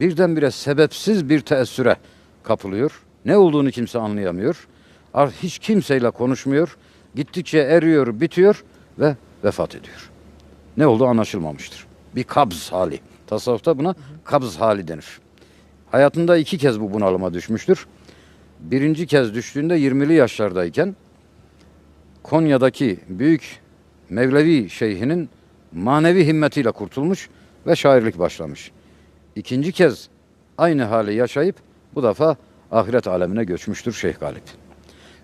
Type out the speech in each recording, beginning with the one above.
birdenbire sebepsiz bir teessüre kapılıyor. Ne olduğunu kimse anlayamıyor. Hiç kimseyle konuşmuyor. Gittikçe eriyor, bitiyor ve vefat ediyor. Ne olduğu anlaşılmamıştır. Bir kabz hali. Tasavvufta buna kabz hali denir. Hayatında iki kez bu bunalıma düşmüştür. Birinci kez düştüğünde 20'li yaşlardayken Konya'daki büyük Mevlevi şeyhinin manevi himmetiyle kurtulmuş ve şairlik başlamış. İkinci kez aynı hali yaşayıp bu defa ahiret alemine göçmüştür Şeyh Galip.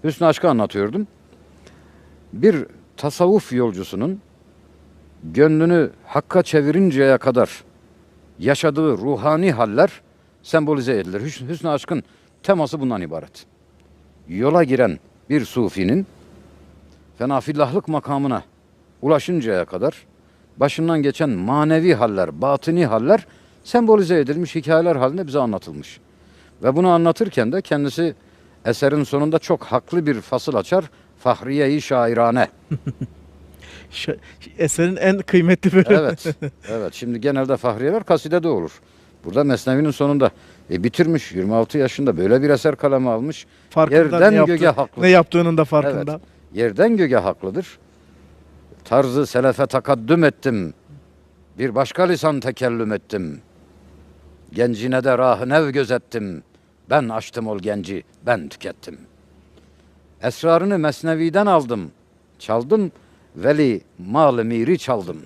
Hüsnü Aşk'ı anlatıyordum. Bir tasavvuf yolcusunun gönlünü hakka çevirinceye kadar yaşadığı ruhani haller sembolize edilir. Hüsnü, Hüsnü Aşk'ın teması bundan ibaret. Yola giren bir sufinin fenafillahlık makamına ulaşıncaya kadar başından geçen manevi haller, batini haller sembolize edilmiş hikayeler halinde bize anlatılmış. Ve bunu anlatırken de kendisi eserin sonunda çok haklı bir fasıl açar. Fahriye-i şairane. Eserin en kıymetli bölümü. Evet. Evet. Şimdi genelde fahriyeler kasidede olur. Burada Mesnevi'nin sonunda e, bitirmiş 26 yaşında böyle bir eser kaleme almış. Farkında Yerden ne, yaptı- haklı. ne yaptığının da farkında. Evet. Yerden göğe haklıdır. Tarzı selefe takaddüm ettim. Bir başka lisan tekellüm ettim. Gencine de rahı nev gözettim. Ben açtım ol genci, ben tükettim. Esrarını mesneviden aldım. Çaldım, veli malı miri çaldım.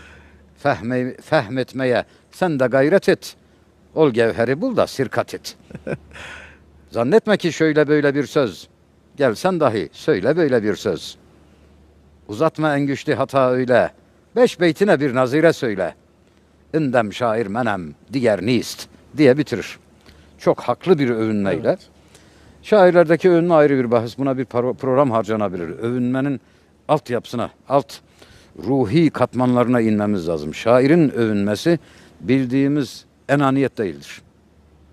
Fehme, fehmetmeye sen de gayret et. Ol gevheri bul da sirkat et. Zannetme ki şöyle böyle bir söz. Gelsen dahi söyle böyle bir söz. Uzatma en güçlü hata öyle. Beş beytine bir nazire söyle. İndem şair menem, diğer nist diye bitirir. Çok haklı bir övünmeyle. Evet. Şairlerdeki övünme ayrı bir bahis. Buna bir program harcanabilir. Övünmenin altyapısına, alt ruhi katmanlarına inmemiz lazım. Şairin övünmesi bildiğimiz enaniyet değildir.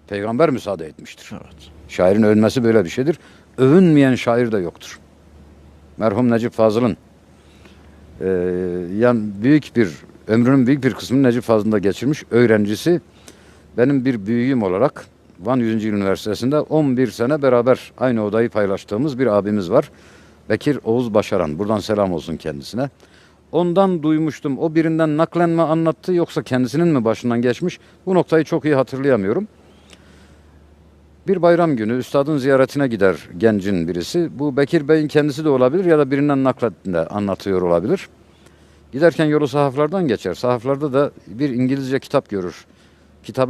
Peygamber müsaade etmiştir. Evet. Şairin övünmesi böyle bir şeydir. Övünmeyen şair de yoktur. Merhum Necip Fazıl'ın eee yani büyük bir ömrünün büyük bir kısmını Necip Fazıl'da geçirmiş öğrencisi benim bir büyüğüm olarak Van 100. Yıl Üniversitesi'nde 11 sene beraber aynı odayı paylaştığımız bir abimiz var. Bekir Oğuz Başaran. Buradan selam olsun kendisine. Ondan duymuştum. O birinden naklen mi anlattı yoksa kendisinin mi başından geçmiş? Bu noktayı çok iyi hatırlayamıyorum. Bir bayram günü üstadın ziyaretine gider gencin birisi. Bu Bekir Bey'in kendisi de olabilir ya da birinden nakletinde anlatıyor olabilir. Giderken yolu sahaflardan geçer. Sahaflarda da bir İngilizce kitap görür. Kitabın